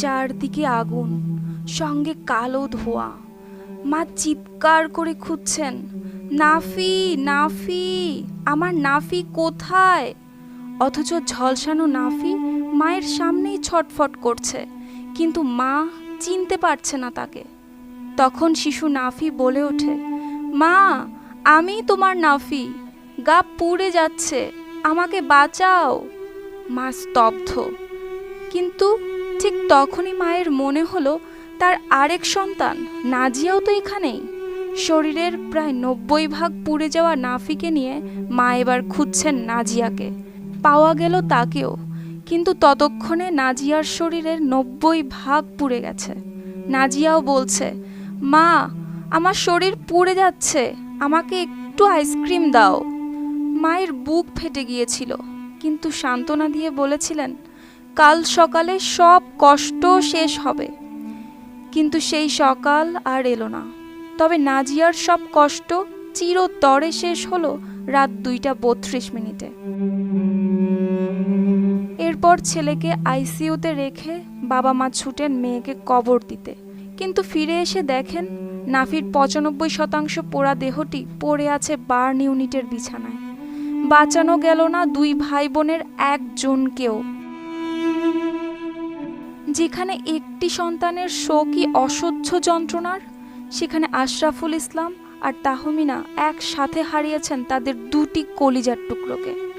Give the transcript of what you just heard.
চারদিকে আগুন, সঙ্গে কালো ধোঁয়া। মা চিৎকার করে খুঁজছেন, নাফি নাফি, আমার নাফি কোথায়? অথচ ঝলসানো নাফি মায়ের সামনেই ছটফট করছে, কিন্তু মা চিনতে পারছে না তাকে। তখন শিশু নাফি বলে ওঠে, মা, আমি তোমার নাফি, গা পুড়ে যাচ্ছে, আমাকে বাঁচাও। মা স্তব্ধ, কিন্তু ঠিক তখনই মায়ের মনে হলো, তার আরেক সন্তান, নাজিয়াও তো এখানেই। শরীরের প্রায় নব্বই ভাগ পুড়ে যাওয়া নাফিকে নিয়ে মা এবার খুঁজছেন নাজিয়াকে। পাওয়া গেল তাকেও, কিন্তু ততক্ষণে নাজিয়ার শরীরের নব্বই ভাগ পুড়ে গেছে। নাজিয়াও বলছে, মা, আমার শরীর পুড়ে যাচ্ছে, আমাকে একটু আইসক্রিম দাও। মায়ের বুক ফেটে গিয়েছিল, কিন্তু সান্ত্বনা দিয়ে বলেছিলেন কাল সকালে সব কষ্ট শেষ হবে। কিন্তু সেই সকাল আর এলো না। তবে নাজিয়ার সব কষ্ট চিরতরে শেষ হলো রাত দুইটা বত্রিশ মিনিটে। এরপর ছেলেকে আইসিইউতে রেখে বাবা মা ছুটেন মেয়েকে কবর দিতে। কিন্তু ফিরে এসে দেখেন নাফির পঁচানব্বই শতাংশ পোড়া দেহটি পড়ে আছে বার্ন ইউনিটের বিছানায়। বাঁচানো গেল না দুই ভাই বোনের একজনকেও যেখানে একটি সন্তানের শোকই অসহ্য যন্ত্রণার, সেখানে আশরাফুল ইসলাম আর তাহমিনা একসাথে হারিয়েছেন তাদের দুটি কলিজার টুকরোকে।